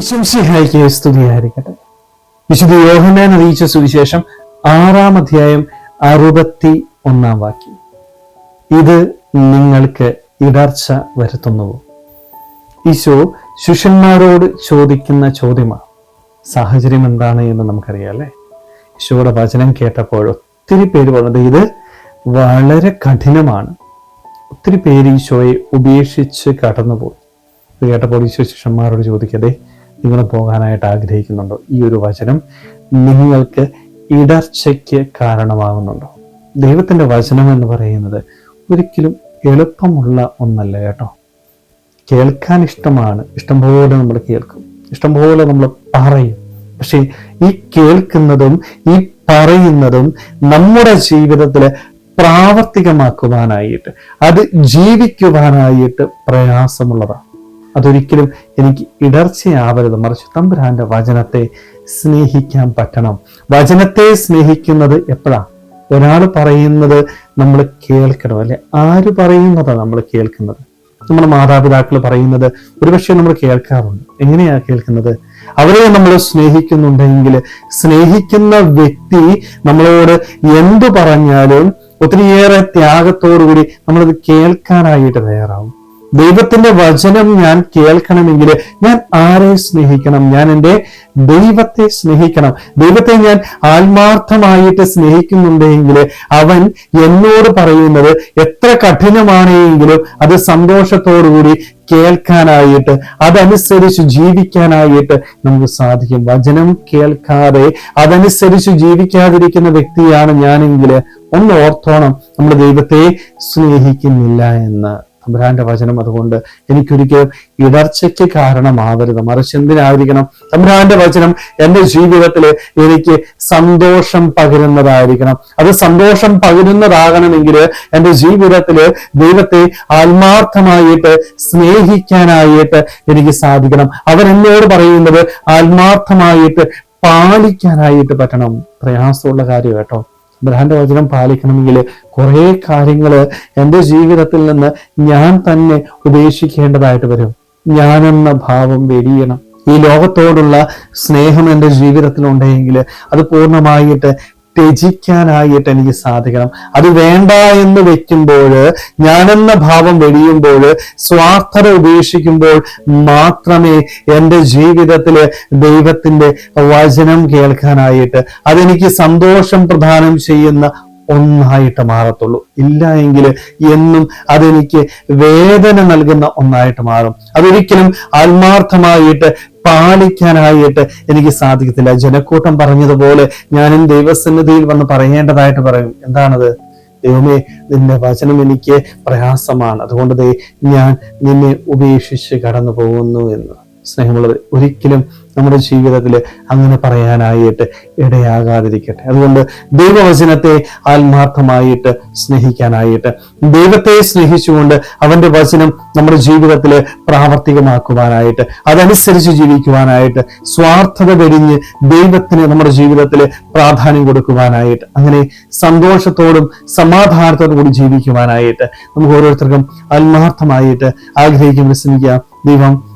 വിശംസിഹായിക്ക് സ്തുതിയായിരിക്കട്ടെ. വിശുദ്ധ യോഹന്നാൻ അറിയിച്ച സുവിശേഷം ആറാം അധ്യായം അറുപത്തി ഒന്നാം വാക്യം. ഇത് നിങ്ങൾക്ക് ഇടർച്ച വരുത്തുന്നുവോ? ഈശോ ശിഷ്യന്മാരോട് ചോദിക്കുന്ന ചോദ്യമാണ് സാഹചര്യം എന്താണ് എന്ന് നമുക്കറിയാം ഈശോയുടെ വചനം കേട്ടപ്പോൾ ഒത്തിരി പേര് പറഞ്ഞത് ഇത് വളരെ കഠിനമാണ്. ഒത്തിരി പേര് ഈശോയെ ഉപേക്ഷിച്ച് കടന്നുപോയി. ഇത് കേട്ടപ്പോൾ ഈശോ ശിഷ്യന്മാരോട് ചോദിക്കതേ നിങ്ങൾ പോകാനായിട്ട് ആഗ്രഹിക്കുന്നുണ്ടോ? ഈ ഒരു വചനം നിങ്ങൾക്ക് ഇടർച്ചയ്ക്ക് കാരണമാകുന്നുണ്ടോ? ദൈവത്തിന്റെ വചനം എന്ന് പറയുന്നത് ഒരിക്കലും എളുപ്പമുള്ള ഒന്നല്ല കേട്ടോ. കേൾക്കാൻ ഇഷ്ടമാണ്. ഇഷ്ടംപോലെ നമ്മൾ കേൾക്കും. ഇഷ്ടംപോലെ നമ്മൾ പറയും. പക്ഷേ ഈ കേൾക്കുന്നതും ഈ പറയുന്നതും നമ്മുടെ ജീവിതത്തിൽ പ്രാവർത്തികമാക്കുവാനായിട്ട് അത് ജീവിക്കുവാനായിട്ട് പ്രയാസമുള്ളതാണ്. അതൊരിക്കലും എനിക്ക് ഇടർച്ചയാവരുത്. മറിച്ച് തമ്പുരാന്റെ വചനത്തെ സ്നേഹിക്കാൻ പറ്റണം. വചനത്തെ സ്നേഹിക്കുന്നത് എപ്പോഴാ? ഒരാൾ പറയുന്നത് നമ്മൾ കേൾക്കണം. അല്ലെ? ആര് പറയുന്നതാണ് നമ്മൾ കേൾക്കുന്നത്? നമ്മുടെ മാതാപിതാക്കൾ പറയുന്നത് ഒരുപക്ഷെ നമ്മൾ കേൾക്കാറുണ്ട്. എങ്ങനെയാ കേൾക്കുന്നത്? അവരെ നമ്മൾ സ്നേഹിക്കുന്നുണ്ടെങ്കിൽ സ്നേഹിക്കുന്ന വ്യക്തി നമ്മളോട് എന്തു പറഞ്ഞാലും ഒത്തിരിയേറെ ത്യാഗത്തോടുകൂടി നമ്മളത് കേൾക്കാനായിട്ട് തയ്യാറാവും. ദൈവത്തിന്റെ വചനം ഞാൻ കേൾക്കണമെങ്കിൽ ഞാൻ ആരെ സ്നേഹിക്കണം? ഞാൻ എന്റെ ദൈവത്തെ സ്നേഹിക്കണം. ദൈവത്തെ ഞാൻ ആത്മാർത്ഥമായിട്ട് സ്നേഹിക്കുന്നുണ്ടെങ്കിൽ അവൻ എന്നോട് പറയുന്നത് എത്ര കഠിനമാണെങ്കിലും അത് സന്തോഷത്തോടുകൂടി കേൾക്കാനായിട്ട് അതനുസരിച്ച് ജീവിക്കാനായിട്ട് നമുക്ക് സാധിക്കും. വചനം കേൾക്കാതെ അതനുസരിച്ച് ജീവിക്കാതിരിക്കുന്ന വ്യക്തിയാണ് ഞാനെങ്കിൽ ഒന്ന് ഓർത്തോണം നമ്മൾ ദൈവത്തെ സ്നേഹിക്കുന്നില്ല എന്ന്. തമ്പുരാന്റെ വചനം അതുകൊണ്ട് എനിക്കൊരിക്കലും ഇടർച്ചയ്ക്ക് കാരണമാവരുത്. മറിച്ച് എന്തിനായിരിക്കണം? തമ്പുരാന്റെ വചനം എന്റെ ജീവിതത്തിൽ എനിക്ക് സന്തോഷം പകരുന്നതായിരിക്കണം. അത് സന്തോഷം പകരുന്നതാകണമെങ്കിൽ എന്റെ ജീവിതത്തിൽ ദൈവത്തെ ആത്മാർത്ഥമായിട്ട് സ്നേഹിക്കാനായിട്ട് എനിക്ക് സാധിക്കണം. അവൻ എന്നോട് പറയുന്നത് ആത്മാർത്ഥമായിട്ട് പാലിക്കാനായിട്ട് പറ്റണം. പ്രയാസമുള്ള കാര്യം കേട്ടോ. ബ്രാൻഡ് വചനം പാലിക്കണമെങ്കിൽ കുറേ കാര്യങ്ങൾ എന്റെ ജീവിതത്തിൽ നിന്ന് ഞാൻ തന്നെ ഉപേക്ഷിക്കേണ്ടതായിട്ട് വരും. ഞാനെന്ന ഭാവം വെടിയണം. ഈ ലോകത്തോടുള്ള സ്നേഹം എന്റെ ജീവിതത്തിൽ ഉണ്ടെങ്കിൽ അത് പൂർണമായിട്ട് ത്യജിക്കാനായിട്ട് എനിക്ക് സാധിക്കണം. അത് വേണ്ട എന്ന് വെക്കുമ്പോൾ ഞാനെന്ന ഭാവം വെടിയുമ്പോൾ സ്വാർത്ഥത ഉപേക്ഷിക്കുമ്പോൾ മാത്രമേ എന്റെ ജീവിതത്തിൽ ദൈവത്തിന്റെ വചനം കേൾക്കാനായിട്ട് അതെനിക്ക് സന്തോഷം പ്രദാനം ചെയ്യുന്ന ഒന്നായിട്ട് മാറത്തുള്ളൂ. ഇല്ല എങ്കിൽ എന്നും അതെനിക്ക് വേദന നൽകുന്ന ഒന്നായിട്ട് മാറും. അതൊരിക്കലും ആത്മാർത്ഥമായിട്ട് പാലിക്കാനായിട്ട് എനിക്ക് സാധിക്കത്തില്ല. ജനക്കൂട്ടം പറഞ്ഞതുപോലെ ഞാനും ദൈവസന്നിധിയിൽ വന്ന് പറയേണ്ടതായിട്ട് പറയും. എന്താണത്? ദൈവമേ നിന്റെ വചനം എനിക്ക് പ്രയാസമാണ്. അതുകൊണ്ട് ഞാൻ നിന്നെ ഉപേക്ഷിച്ച് കടന്നു പോകുന്നു എന്ന്. സ്നേഹമുള്ളത് ഒരിക്കലും നമ്മുടെ ജീവിതത്തിൽ അങ്ങനെ പറയാനായിട്ട് ഇടയാകാതിരിക്കട്ടെ. അതുകൊണ്ട് ദൈവവചനത്തെ ആത്മാർത്ഥമായിട്ട് സ്നേഹിക്കാനായിട്ട് ദൈവത്തെ സ്നേഹിച്ചുകൊണ്ട് അവന്റെ വചനം നമ്മുടെ ജീവിതത്തിൽ പ്രാവർത്തികമാക്കുവാനായിട്ട് അതനുസരിച്ച് ജീവിക്കുവാനായിട്ട് സ്വാർത്ഥത വെടിഞ്ഞ് ദൈവത്തിന് നമ്മുടെ ജീവിതത്തിൽ പ്രാധാന്യം കൊടുക്കുവാനായിട്ട് അങ്ങനെ സന്തോഷത്തോടും സമാധാനത്തോടും കൂടി ജീവിക്കുവാനായിട്ട് നമുക്ക് ഓരോരുത്തർക്കും ആത്മാർത്ഥമായിട്ട് ആഗ്രഹിക്കും ശ്രമിക്കാം ദൈവം